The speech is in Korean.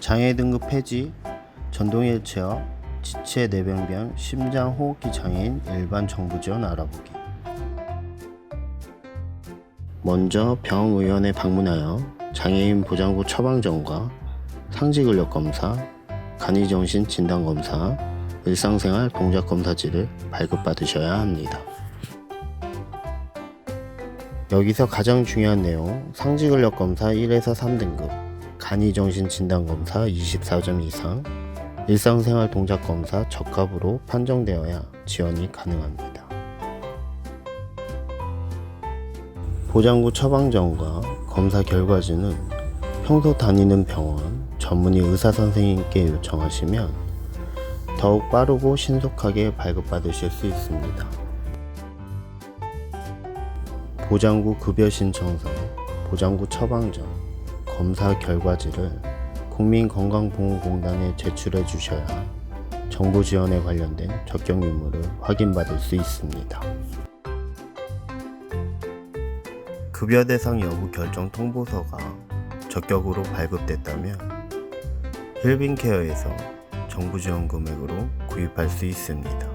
장애 등급 폐지, 전동 휠 체어, 지체 내병변, 심장 호흡기 장애인 일반 정부 지원 알아보기. 먼저 병의원에 방문하여 장애인 보장구 처방전과 상지 근력 검사, 간이정신 진단 검사, 일상생활 동작 검사지를 발급받으셔야 합니다. 여기서 가장 중요한 내용, 상지 근력 검사 1에서 3등급, 간이정신 진단 검사 24점 이상, 일상생활 동작 검사 적합으로 판정되어야 지원이 가능합니다. 보장구 처방전과 검사 결과지는 평소 다니는 병원 전문의 의사 선생님께 요청하시면 더욱 빠르고 신속하게 발급받으실 수 있습니다. 보장구 급여 신청서, 보장구 처방전, 검사 결과지를 국민건강보험공단에 제출해 주셔야 정부 지원에 관련된 적격 유무를 확인받을 수 있습니다. 급여 대상 여부 결정 통보서가 적격으로 발급됐다면 힐빈케어에서 정부 지원 금액으로 구입할 수 있습니다.